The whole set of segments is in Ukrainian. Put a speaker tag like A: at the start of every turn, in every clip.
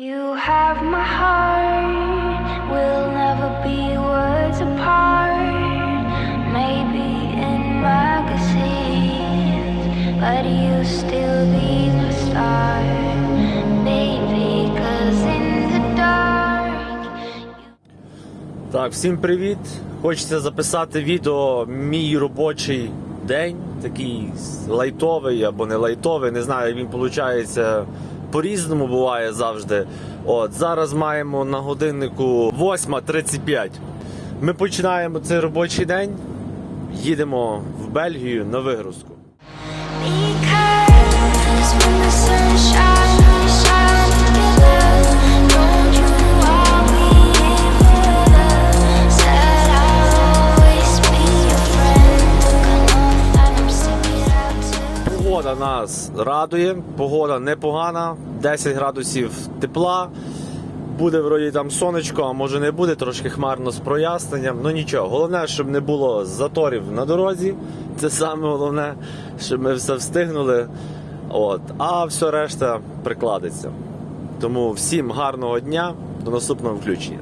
A: You have you still be my star,
B: Так, всім привіт! Хочеться записати відео мій робочий день, такий лайтовий або не лайтовий, не знаю, він виходить по-різному буває завжди. От зараз маємо на годиннику 8.35. Ми починаємо цей робочий день, їдемо в Бельгію на вигрузку. Погода нас радує, погода непогана, 10 градусів тепла. Буде вроді там сонечко, а може не буде, трошки хмарно з проясненням. Ну нічого. Головне, щоб не було заторів на дорозі. Це саме головне, щоб ми все встигнули. От. А все решта прикладеться. Тому всім гарного дня, до наступного включення.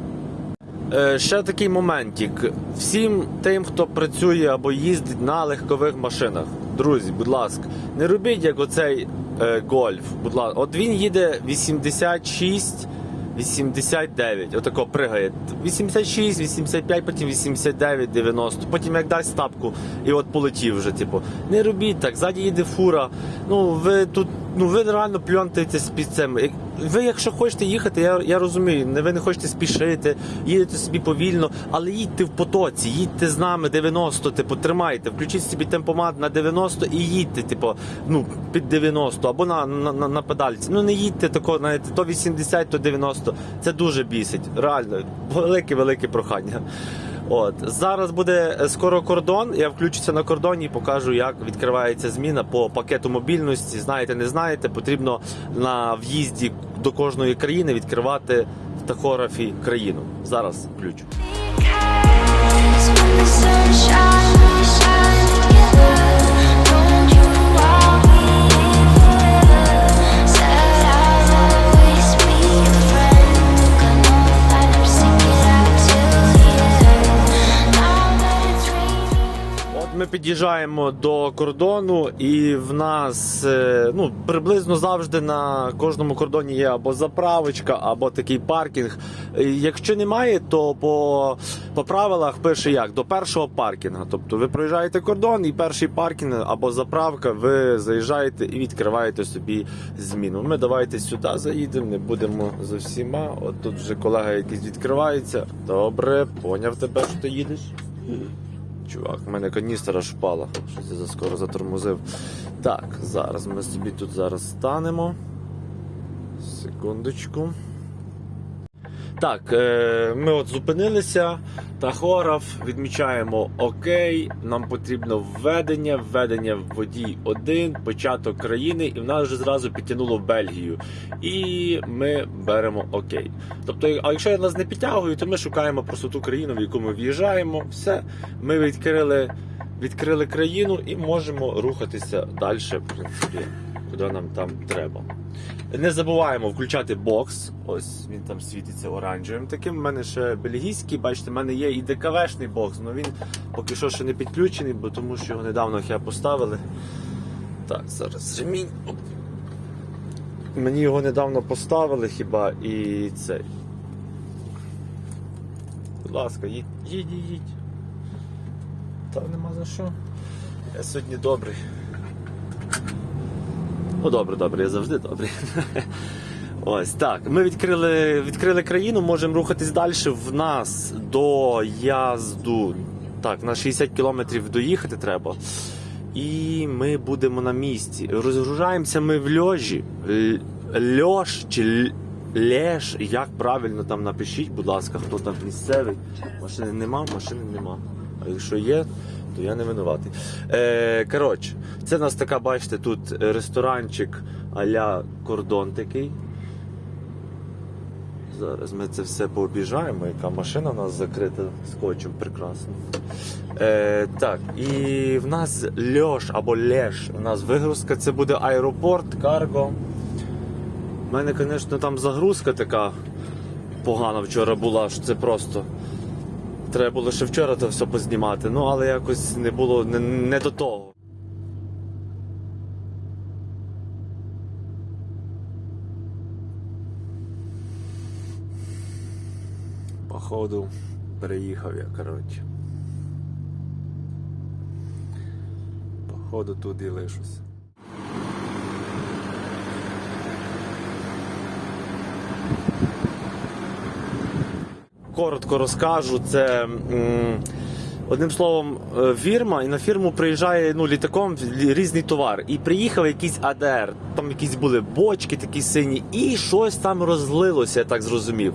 B: Е, ще такий моментик. Всім тим, хто працює або їздить на легкових машинах. Друзі, будь ласка, не робіть як оцей е, гольф. Будь ласка, от він їде 86. 89, отако пригає. 86, 85, потім 89, 90. Потім як дасть тапку і от полетів вже. Типу, не робіть так, ззаді їде фура. Ну ви тут, ну ви реально пльонтаєтесь під цим. Ви, якщо хочете їхати, я, я розумію, ви не хочете спішити, їдете собі повільно, але їдьте в потоці, їдьте з нами 90, типу, тримайте, включіть собі темпомат на 90 і їдьте, типу, ну, під 90 або на, на, на, на педальці. Ну не їдьте тако, знаєте, то 80, то 90. Це дуже бісить. Реально, велике-велике прохання. От зараз буде е, скоро кордон. Я включуся на кордоні і покажу, як відкривається зміна по пакету мобільності. Знаєте, не знаєте, потрібно на в'їзді до кожної країни відкривати в тахографі країну. Зараз включу. Ми під'їжджаємо до кордону, і в нас е, ну приблизно завжди на кожному кордоні є або заправочка, або такий паркінг. Якщо немає, то по, по правилах пише як до першого паркінга. Тобто ви проїжджаєте кордон, і перший паркінг або заправка, ви заїжджаєте і відкриваєте собі зміну. Ми давайте сюди заїдемо, не будемо за всіма. От тут вже колега якийсь відкривається. Добре, поняв тебе, що ти їдеш. Чувак, в мене каністра шпала. Щось я заскоро затормозив. Так, зараз ми собі тут зараз станемо. Секундочку. Так, е, ми от зупинилися. Тахограф, відмічаємо ОК. Нам потрібно введення, введення в водій 1, початок країни, і в нас вже зразу підтягнуло Бельгію. І ми беремо ОК. Тобто, а якщо я нас не підтягую, то ми шукаємо просто ту країну, в яку ми в'їжджаємо. Все, ми відкрили, відкрили країну і можемо рухатися далі, в принципі, куди нам там треба. Не забуваємо включати бокс. Ось він там світиться оранжевим. Таким У мене ще бельгійський, бачите, в мене є і ДКВшний бокс, але він поки що ще не підключений, бо тому що його недавно я поставили. Так, зараз ремінь. Оп. Мені його недавно поставили хіба і цей. Будь ласка, їдь, їдь, їдь. Та нема за що. Я сьогодні добрий. Ну, добре, добре, я завжди добрий. Ось так. Ми відкрили, відкрили країну, можемо рухатись далі. В нас до язду. Так, на 60 кілометрів доїхати треба. І ми будемо на місці. Розгружаємося ми в льожі. Льош чи лєш, як правильно там напишіть, будь ласка, хто там місцевий. Машини нема, машини нема. А якщо є, то я не винуватий. Е, коротше, це у нас така, бачите, тут ресторанчик а-ля кордон такий. Зараз ми це все пообіжаємо, яка машина у нас закрита скотчем прекрасно. Е, так, і в нас льош або леш. У нас вигрузка, це буде аеропорт, карго. У мене, звісно, там загрузка така погана вчора була, що це просто. Треба було ще вчора це все познімати, ну але якось не було не, не до того. Походу, переїхав я, коротше. Походу тут і лишусь. Коротко розкажу, це одним словом, е, фірма, і на фірму приїжджає ну, літаком лі- різний товар. І приїхав якийсь АДР, там якісь були бочки такі сині, і щось там розлилося, я так зрозумів.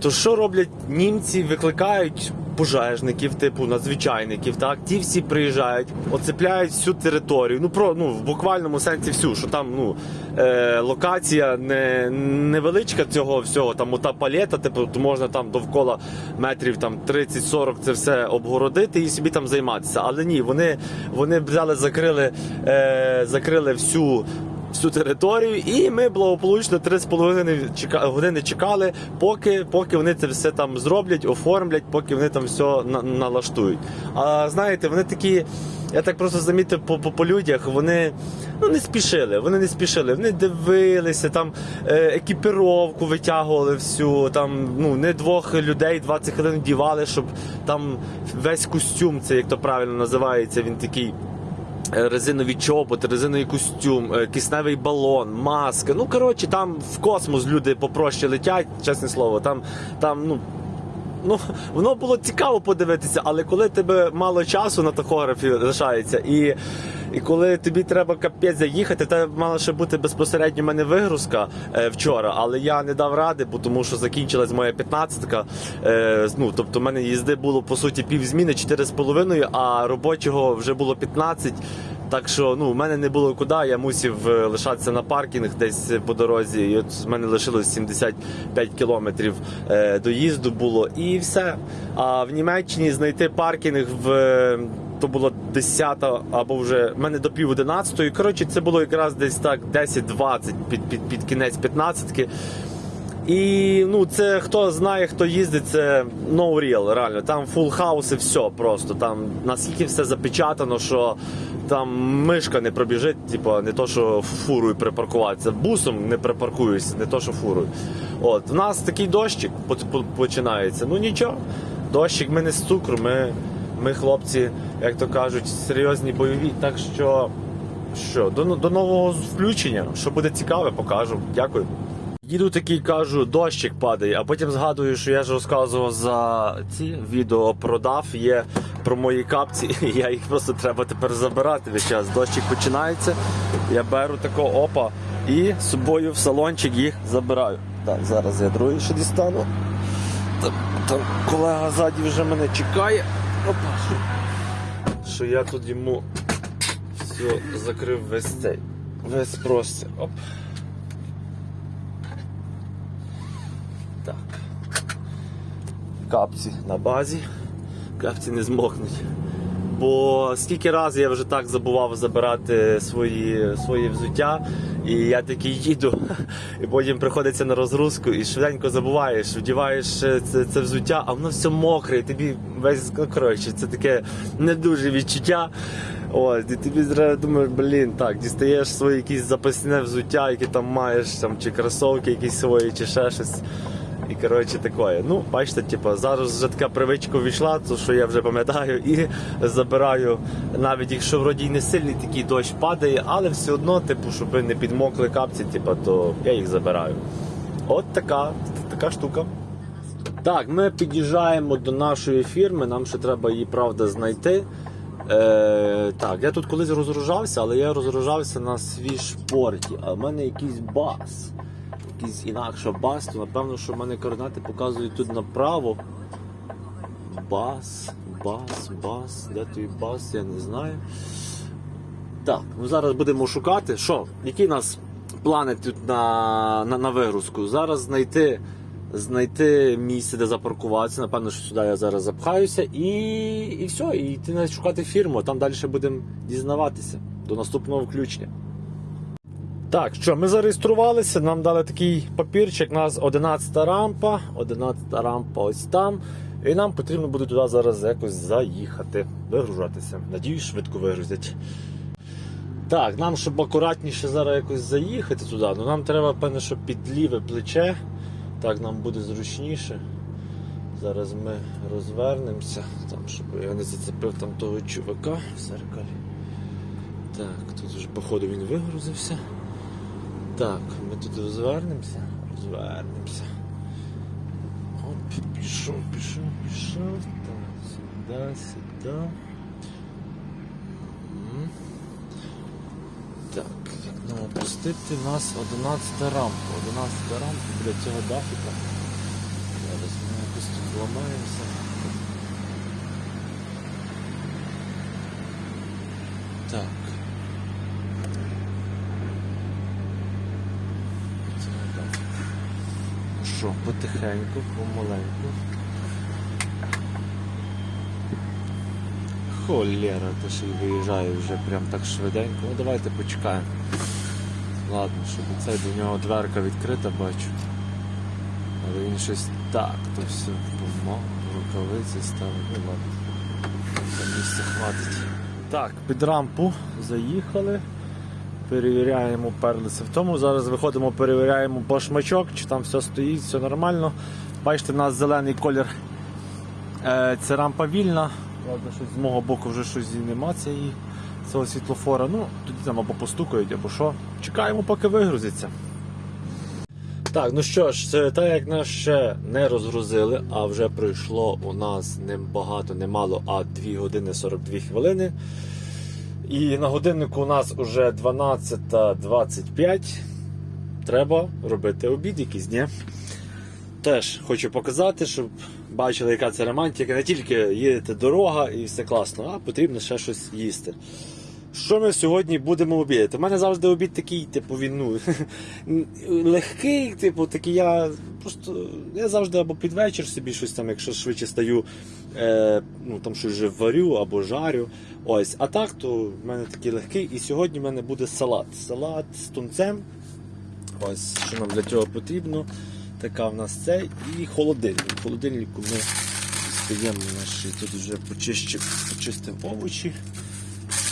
B: То що роблять німці? Викликають пожежників, типу надзвичайників. Так, ті всі приїжджають, оцепляють всю територію. Ну про ну в буквальному сенсі всю, що там ну е, локація не невеличка цього всього. Там ота палета, типу, можна там довкола метрів там 30-40 це все обгородити і собі там займатися. Але ні, вони, вони взяли, закрили, е, закрили всю всю територію, і ми благополучно 3,5 чека- години чекали, поки, поки вони це все там зроблять, оформлять, поки вони там все на, налаштують. А знаєте, вони такі. Я так просто замітив по, по, людях, вони ну, не спішили, вони не спішили, вони дивилися, там е, екіпіровку витягували всю, там ну, не двох людей 20 хвилин дівали, щоб там весь костюм, це як то правильно називається, він такий резинові чоботи, резиновий костюм, е, кисневий балон, маска. Ну коротше, там в космос люди попроще летять, чесне слово. Там, там ну. Ну, воно було цікаво подивитися, але коли тебе мало часу на тахографі лишається, і, і коли тобі треба капець заїхати, тебе мала ще бути безпосередньо в мене вигрузка е, вчора, але я не дав ради, бо тому що закінчилась моя 15-ка. Е, ну, тобто, в мене їзди було по суті пів зміни, 4,5, а робочого вже було 15. Так що ну, в мене не було куди, я мусив е, лишатися на паркінг десь по дорозі. І от в мене лишилось 75 кілометрів е, доїзду було і все. А в Німеччині знайти паркінг в. е, То було 10 або вже в мене до пів 11. Коротше, це було якраз десь так 10-20 під, під, під кінець 15 і ну, це хто знає, хто їздить, це no real, реально. Там full house і все просто. Там наскільки все запечатано, що там мишка не пробіжить, типу, не то, що фурою припаркуватися. Бусом не припаркуюся, не то, що фурою. От, в нас такий дощик по- по- починається. Ну нічого, дощик, ми не з цукру, ми, ми хлопці, як то кажуть, серйозні бойові. Так що, що, до, до нового включення, що буде цікаве, покажу. Дякую. Їду такий, кажу, дощик падає, а потім згадую, що я ж розказував за ці відео продав, є про мої капці, і я їх просто треба тепер забирати весь час. Дощик починається, я беру такого опа і з собою в салончик їх забираю. Так, зараз я другий ще дістану. Там, там колега ззаді вже мене чекає. Опа, що, що я тут йому все закрив весь цей, весь простір. Оп. Капці на базі. Капці не змокнуть. Бо скільки разів я вже так забував забирати свої, свої взуття, і я такий їду, і потім приходиться на розгрузку і швиденько забуваєш, вдіваєш е, це, це взуття, а воно все мокре, і тобі весь ну, коротше, це таке не дуже відчуття. От, і тобі зразу думаєш, блін, так, дістаєш своє якісь запасне взуття, яке там маєш, там, чи кросовки якісь свої, чи ще щось. І коротше такое. Ну, бачите, типу, зараз вже така привичка війшла, то що я вже пам'ятаю, і забираю, навіть якщо вроді й не сильний такий дощ падає, але все одно, типу, щоб не підмокли капці, типу, то я їх забираю. От така, така штука. Так, ми під'їжджаємо до нашої фірми, нам ще треба її, правда, знайти. Е, так, я тут колись розгружався, але я розгружався на свіжпорті, а в мене якийсь бас. Якийсь інакше бас, то напевно, що в мене координати показують тут направо. Бас, бас, бас. Де той бас, я не знаю. Так, ну зараз будемо шукати. Що? Які у нас плани тут на, на, на вигрузку? Зараз знайти, знайти місце, де запаркуватися. Напевно, що сюди я зараз запхаюся і, і все, і йти шукати фірму. Там далі будемо дізнаватися. До наступного включення. Так, що, ми зареєструвалися, нам дали такий папірчик, у нас 11 рампа, 11 рампа ось там. І нам потрібно буде туди зараз якось заїхати, вигружатися. Надіюсь, швидко вигрузять. Так, нам, щоб акуратніше зараз якось заїхати туди, ну нам треба, певне, щоб під ліве плече. Так нам буде зручніше. Зараз ми розвернемося, там, щоб я не зацепив там того чувака в зеркалі. Так, тут вже походу він вигрузився. Так, ми тут розвернемося, розвернемося. Оп, пішов, пішов, пішов. Так, сюди, сюди. Так, нам опустити, у нас 11 рамка. 11 рамка біля цього дафіка. Зараз ми якось тут ламаємося. Так. Це так. Ну Що, потихеньку, помаленьку. Холєра, то ще й виїжджає вже прям так швиденько. Ну давайте почекаємо. Ладно, щоб це до нього дверка відкрита, бачу. Але він щось так, то все помог, рукавиці ставить. Ну ладно. Це місце хватить. Так, під рампу заїхали. Перевіряємо, перлися в тому. Зараз виходимо, перевіряємо башмачок, чи там все стоїть, все нормально. Бачите, в нас зелений колір. Це рампа вільна. Правда, щось з мого боку вже щось нема цієї, цього світлофора. Ну, тоді там або постукають, або що. Чекаємо, поки вигрузиться. Так, ну що ж, так як нас ще не розгрузили, а вже пройшло у нас не багато, не мало, а 2 години 42 хвилини. І на годиннику у нас вже 12.25. Треба робити обід якийсь, ні? Теж хочу показати, щоб бачили, яка це романтика. Не тільки їдете дорога і все класно, а потрібно ще щось їсти. Що ми сьогодні будемо обідати? У мене завжди обід такий, типу, він ну, легкий, типу, такий я просто я завжди або під вечір собі щось там, якщо швидше стаю, е, ну там щось вже варю або жарю. Ось, а так, то в мене такий легкий. І сьогодні в мене буде салат. Салат з тунцем. Ось, що нам для цього потрібно. Така в нас це. І холодильник. В холодильнику ми стаємо наші тут вже почистив овочі.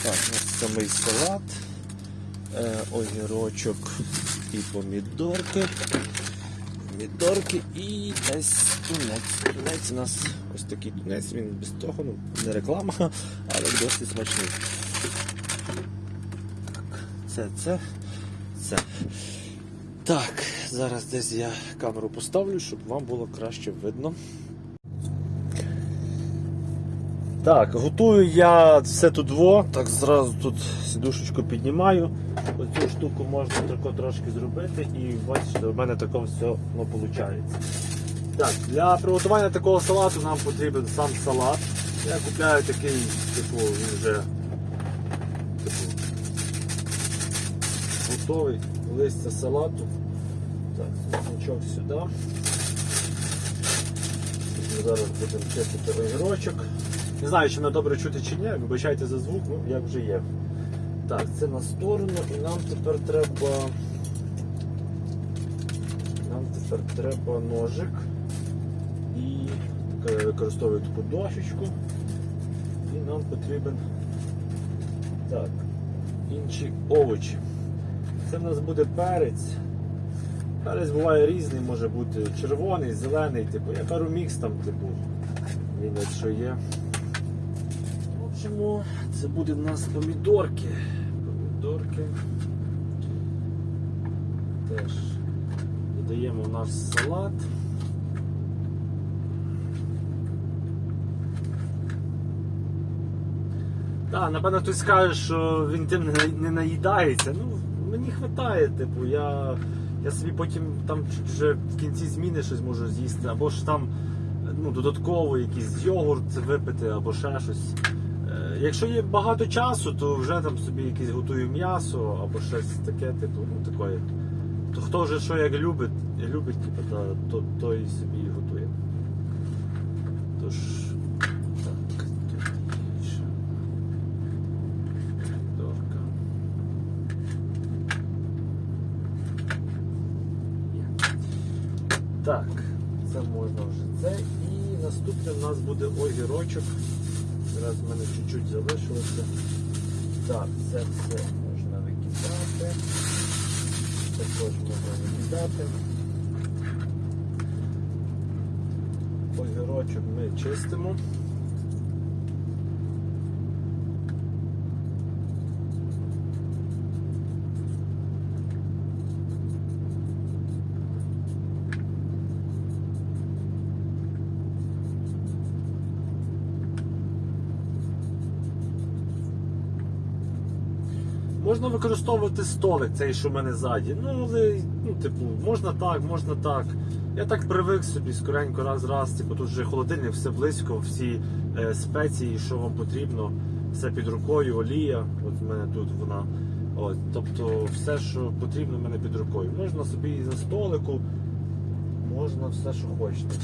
B: Так, у нас самий салат, е, огірочок і помідорки. Помідорки і десь тунець. Тунець у нас ось такий тунець, він без того, ну, не реклама, але досить смачний. Так, це, це, це. Так, зараз десь я камеру поставлю, щоб вам було краще видно. Так, готую я все тут во. Так зразу тут сідушечку піднімаю. Оцю штуку можна тако трошки зробити і бачите, у мене тако все виходить. Так, для приготування такого салату нам потрібен сам салат. Я купляю такий, типу, він вже типу, готовий листя салату. Так, смачок сюди. Зараз будемо чистити огірочок. Не знаю, чи мене добре чути чи ні, вибачайте за звук, ну як вже є. Так, це на сторону і нам тепер треба. Нам тепер треба ножик. І я використовую таку дощечку. І нам потрібен так, інші овочі. Це в нас буде перець. Перець буває різний, може бути червоний, зелений, типу, я беру мікс там, типу, він якщо є. В це буде в нас помідорки. Помідорки. Теж додаємо в наш салат. Так, напевно, хтось скаже, що він тим не наїдається. Ну, мені вистачає, типу, я, я собі потім там вже в кінці зміни щось можу з'їсти, або ж там ну, додатково якийсь йогурт випити, або ще щось. Якщо є багато часу, то вже там собі якесь готую м'ясо або щось таке, типу, ну таке. То хто вже що як любить, любить, типу, то, то, то і собі готує. Тож, Зараз в мене чуть-чуть залишилося. Так, це все можна викидати. Також можна викидати. Огірочок ми чистимо. Можна використовувати столик, цей, що в мене ззаді. Ну, але, ну, типу, можна так, можна так. Я так привик собі скоренько раз-раз. Типу, тут вже холодильник, все близько, всі е, спеції, що вам потрібно, все під рукою, олія. От в мене тут вона. От, тобто все, що потрібно, в мене під рукою. Можна собі і за столику, можна все, що хочете.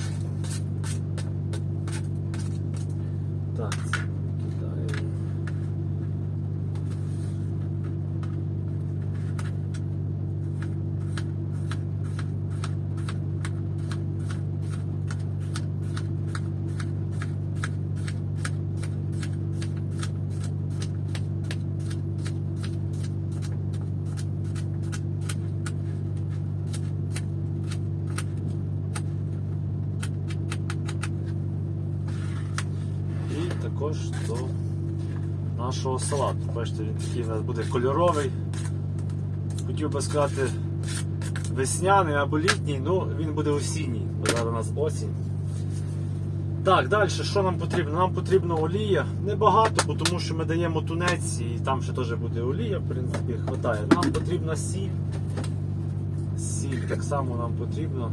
B: Так, це кидаємо. І також до нашого салату. Бачите, він такий у нас буде кольоровий. Хотів би сказати весняний або літній, ну він буде осінній, бо зараз у нас осінь. Так, далі, що нам потрібно? Нам потрібна олія. Небагато, бо тому що ми даємо тунець і там ще теж буде олія, в принципі, хватає. Нам потрібна сіль. Сіль так само нам потрібно.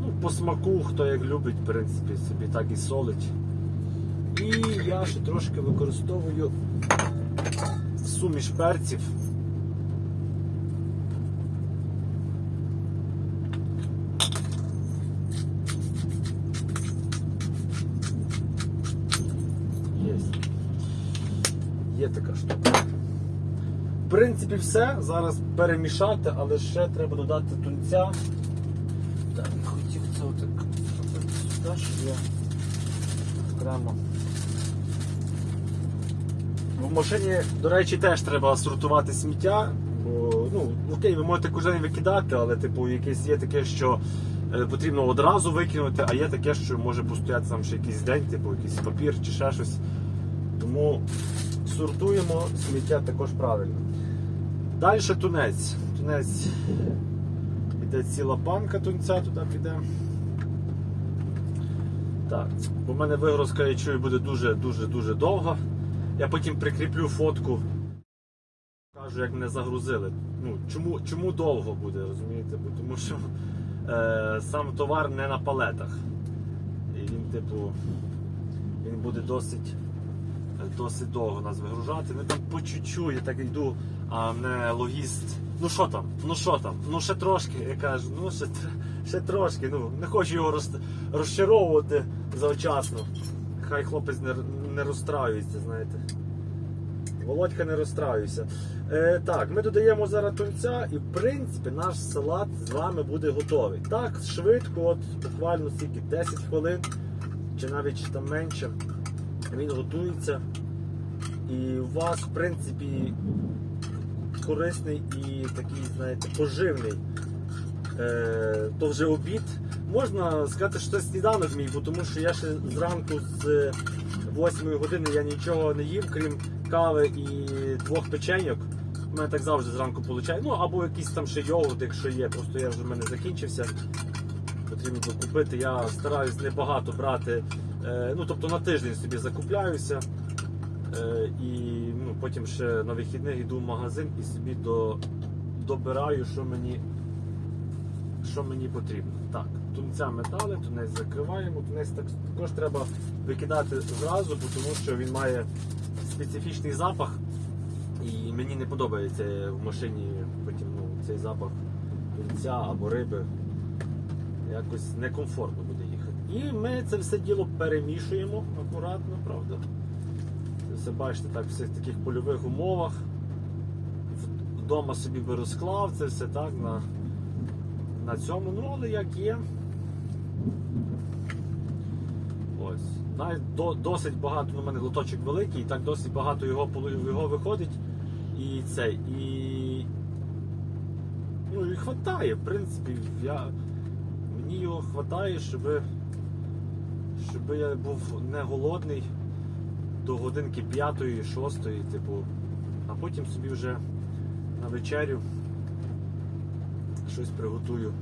B: Ну, по смаку, хто як любить, в принципі, собі так і солить. І я ще трошки використовую суміш перців. Є. Така штука. В принципі, все. Зараз перемішати, але ще треба додати тунця. Так, хотів це отак сюди, щоб я окремо. В машині, до речі, теж треба сортувати сміття. Бо, ну, окей, ви можете кожен викидати, але типу, якесь є таке, що е, потрібно одразу викинути, а є таке, що може постояти там ще якийсь день, типу якийсь папір чи ще щось. Тому сортуємо сміття також правильно. Далі тунець. Тунець Іде ціла банка тунця туди піде. Так, бо в мене вигрузка, я чую, буде дуже-дуже-дуже довга. Я потім прикріплю фотку. Кажу, як мене загрузили. Ну, чому, чому довго буде, розумієте? Бо тому що е, сам товар не на палетах. І він, типу, він буде досить, досить довго нас вигружати. Ми там по чуть-чуть, я так йду, а мене логіст. Ну що там? Ну що там? Ну ще трошки. Я кажу, ну ще, ще трошки. Ну, не хочу його роз, розчаровувати завчасно. Хай хлопець не, не розстраюється, знаєте. Володька не розстраюйся. Е, так, ми додаємо зараз тунця і в принципі наш салат з вами буде готовий. Так, швидко, от буквально стільки 10 хвилин, чи навіть там менше. Він готується. І у вас, в принципі, корисний і такий, знаєте, поживний. Е, то вже обід. Можна сказати, що це сніданок мій, бо тому що я ще зранку з 8 години я нічого не їв, крім кави і двох печеньок. У мене так завжди зранку виходить. Ну або якийсь там ще йогурт, якщо є, просто я вже в мене закінчився. Потрібно докупити. Я стараюсь небагато брати. Е, ну тобто на тиждень собі закупляюся. Е, і ну, потім ще на вихідних йду в магазин і собі до, добираю, що мені, що мені потрібно. Так, тунця метали, тунець закриваємо, тунець так, також треба викидати зразу, тому що він має специфічний запах. І мені не подобається в машині потім ну, цей запах тунця або риби. Якось некомфортно буде їхати. І ми це все діло перемішуємо акуратно, правда. Це все бачите так, в всіх таких польових умовах. Вдома собі би розклав це все так на на цьому, ну але як є. Ось. Навіть до, досить багато, ну, у мене лоточок великий, і так досить багато його, його виходить. І це, і. Ну і хватає, в принципі, я, мені його хватає, щоб, щоб я був не голодний до годинки п'ятої, шостої, типу, а потім собі вже на вечерю щось приготую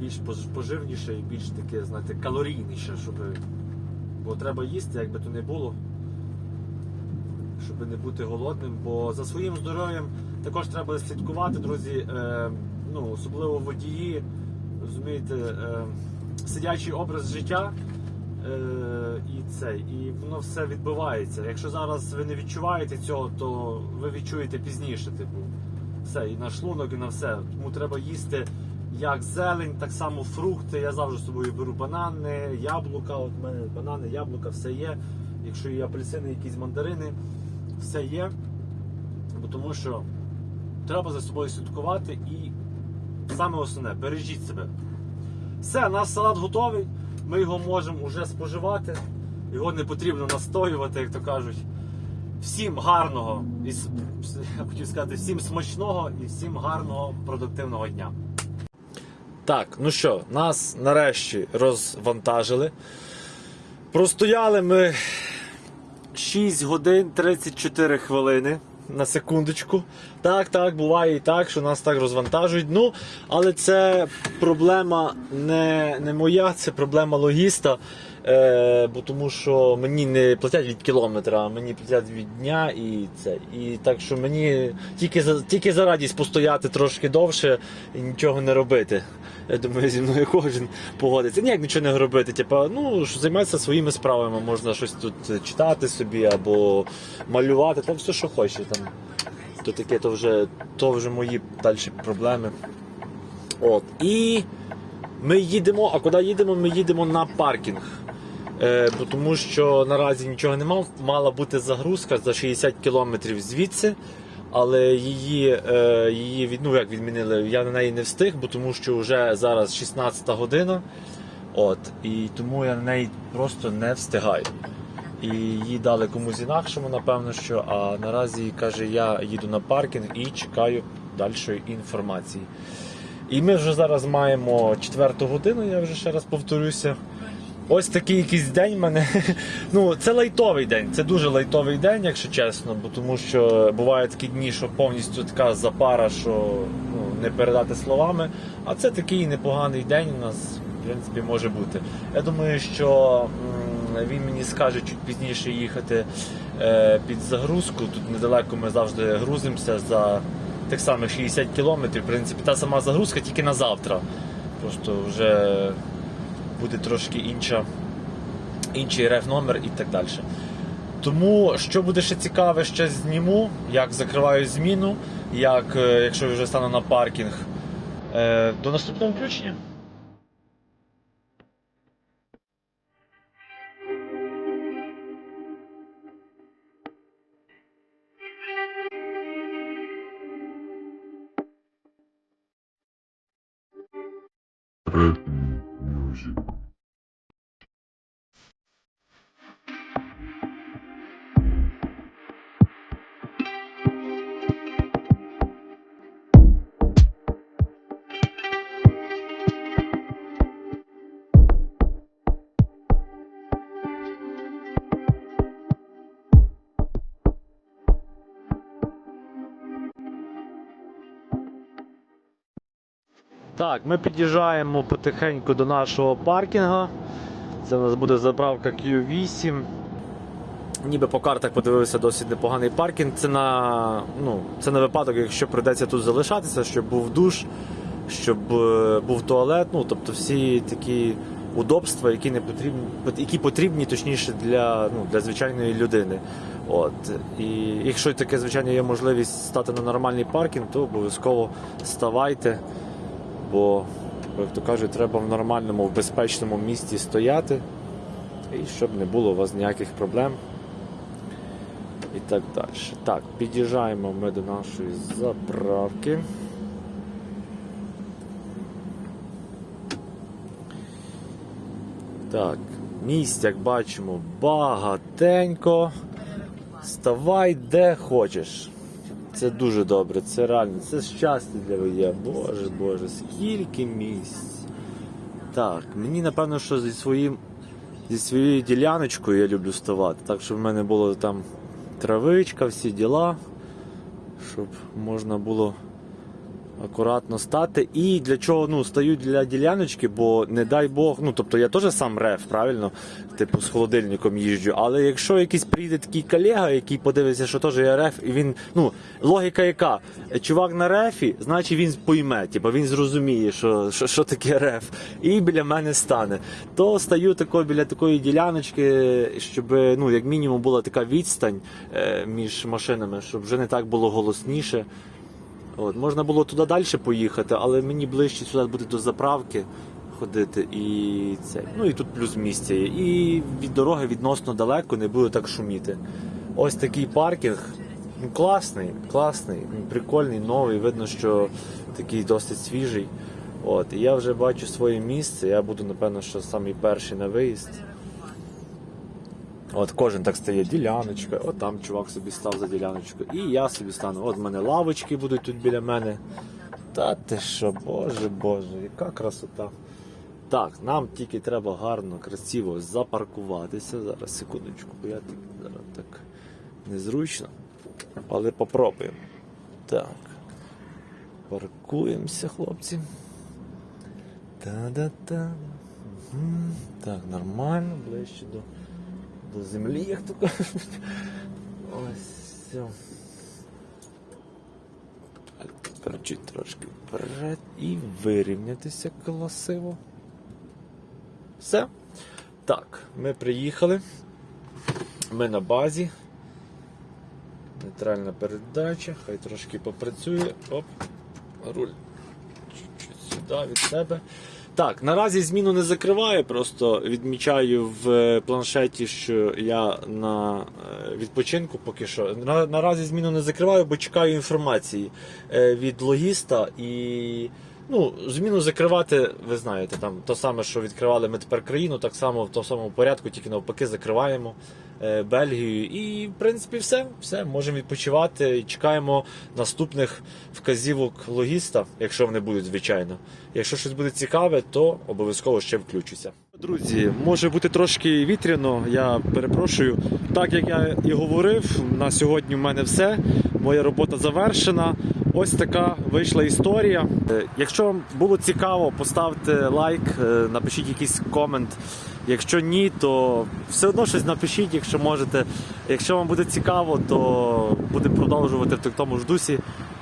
B: більш поживніше і більш таке, знаєте, калорійніше, щоб. Бо треба їсти, як би то не було, щоб не бути голодним. Бо за своїм здоров'ям також треба слідкувати, друзі. Е, ну, особливо водії, розумієте, е, сидячий образ життя. Е, і це, і воно все відбувається. Якщо зараз ви не відчуваєте цього, то ви відчуєте пізніше, типу, все, і на шлунок, і на все. Тому треба їсти як зелень, так само фрукти. Я завжди з собою беру банани, яблука. От в мене банани, яблука, все є. Якщо є апельсини, якісь мандарини, все є. Бо тому що треба за собою слідкувати і саме основне, бережіть себе. Все, наш салат готовий. Ми його можемо вже споживати. Його не потрібно настоювати, як то кажуть. Всім гарного, і я хотів сказати, всім смачного і всім гарного продуктивного дня. Так, ну що, нас нарешті розвантажили. Простояли ми 6 годин 34 хвилини. На секундочку. Так, так, буває і так, що нас так розвантажують. Ну, але це проблема не, не моя, це проблема логіста. Е, бо тому що мені не платять від кілометра, а мені платять від дня і це. І так що мені тільки за, тільки за радість постояти трошки довше і нічого не робити. Я думаю, зі мною кожен погодиться. Ніяк нічого не робити. Типа, ну займатися своїми справами, можна щось тут читати собі або малювати, там все, що хоче. Там. То таке, то вже, то вже мої далі проблеми. От. І ми їдемо, а куди їдемо? Ми їдемо на паркінг. Е, бо тому що наразі нічого нема. Мала бути загрузка за 60 кілометрів звідси. Але її, е, її ну, як відмінили, я на неї не встиг, бо тому що вже зараз 16 година. От, і тому я на неї просто не встигаю. І її дали комусь інакшому, напевно, що. А наразі каже, я їду на паркінг і чекаю дальшої інформації. І ми вже зараз маємо четверту годину, я вже ще раз повторюся. Ось такий якийсь день в мене. Ну, це лайтовий день, це дуже лайтовий день, якщо чесно, бо тому що бувають такі дні, що повністю така запара, що ну, не передати словами. А це такий непоганий день у нас, в принципі, може бути. Я думаю, що він мені скаже чуть пізніше їхати е, під загрузку. Тут недалеко ми завжди грузимося за тих самих 60 кілометрів. В принципі, та сама загрузка тільки на завтра. Просто вже буде трошки інша, інший реф номер і так далі. Тому, що буде ще цікаве, ще зніму, як закриваю зміну, як, е, якщо вже стану на паркінг. Е, До наступного включення. Так, ми під'їжджаємо потихеньку до нашого паркінгу. Це у нас буде заправка Q8. Ніби по картах подивився досить непоганий паркінг. Це на, ну, це на випадок, якщо прийдеться тут залишатися, щоб був душ, щоб е, був туалет. Ну, тобто всі такі удобства, які не потрібні, які потрібні точніше для, ну, для звичайної людини. От. І якщо таке, звичайно, є можливість стати на нормальний паркінг, то обов'язково ставайте бо, як то кажуть, треба в нормальному, в безпечному місці стояти, і щоб не було у вас ніяких проблем. І так далі. Так, під'їжджаємо ми до нашої заправки. Так, місць, як бачимо, багатенько. Ставай де хочеш. Це дуже добре, це реально, це щастя для водія. Боже, Боже, скільки місць. Так, мені напевно, що зі своїм зі своєю діляночкою я люблю ставати. Так, щоб в мене було там травичка, всі діла, щоб можна було акуратно стати. І для чого ну, стаю для діляночки, бо не дай Бог, ну тобто я теж сам реф, правильно? Типу з холодильником їжджу. Але якщо якийсь прийде такий колега, який подивиться, що теж я реф, і він, ну, логіка яка? Чувак на рефі, значить він пойме, типу, він зрозуміє, що, що, що таке реф, і біля мене стане. То стаю тако біля такої діляночки, щоб ну, як мінімум була така відстань е, між машинами, щоб вже не так було голосніше. От, можна було туди далі поїхати, але мені ближче сюди буде до заправки ходити. І це. Ну і тут плюс місця є. І від дороги відносно далеко не буде так шуміти. Ось такий паркінг. Ну, класний, класний, ну, прикольний, новий. Видно, що такий досить свіжий. От, і я вже бачу своє місце. Я буду, напевно, що самий перший на виїзд. От кожен так стає діляночка, от там чувак собі став за діляночку. І я собі стану. От в мене лавочки будуть тут біля мене. Та ти що, боже боже, яка красота. Так, нам тільки треба гарно, красиво запаркуватися. Зараз секундочку, бо я тут зараз так незручно. Але попробуємо. Так. Паркуємося, хлопці. Та-да-та. Мгм. Так, нормально, ближче до до землі, як то кажуть. Ось все. Так, тепер чуть трошки вперед і вирівнятися красиво. Все. Так, ми приїхали. Ми на базі. Нейтральна передача, хай трошки попрацює. Оп, руль. Чуть-чуть сюди від себе. Так, наразі зміну не закриваю, просто відмічаю в планшеті, що я на е, відпочинку поки що. На, наразі зміну не закриваю, бо чекаю інформації е, від логіста і. Ну, зміну закривати, ви знаєте, там то саме, що відкривали ми тепер країну, так само в тому самому порядку, тільки навпаки закриваємо е, Бельгію. І, в принципі, все. Все, можемо відпочивати. Чекаємо наступних вказівок логіста, якщо вони будуть, звичайно. Якщо щось буде цікаве, то обов'язково ще включуся. Друзі, може бути трошки вітряно, я перепрошую. Так як я і говорив, на сьогодні в мене все моя робота завершена. Ось така вийшла історія. Е, якщо вам було цікаво, поставте лайк, е, напишіть якийсь комент. Якщо ні, то все одно щось напишіть, якщо можете. Якщо вам буде цікаво, то будемо продовжувати в такому ж дусі.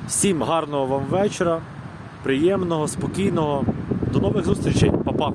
B: Всім гарного вам вечора, приємного, спокійного. До нових зустрічей, Па-па!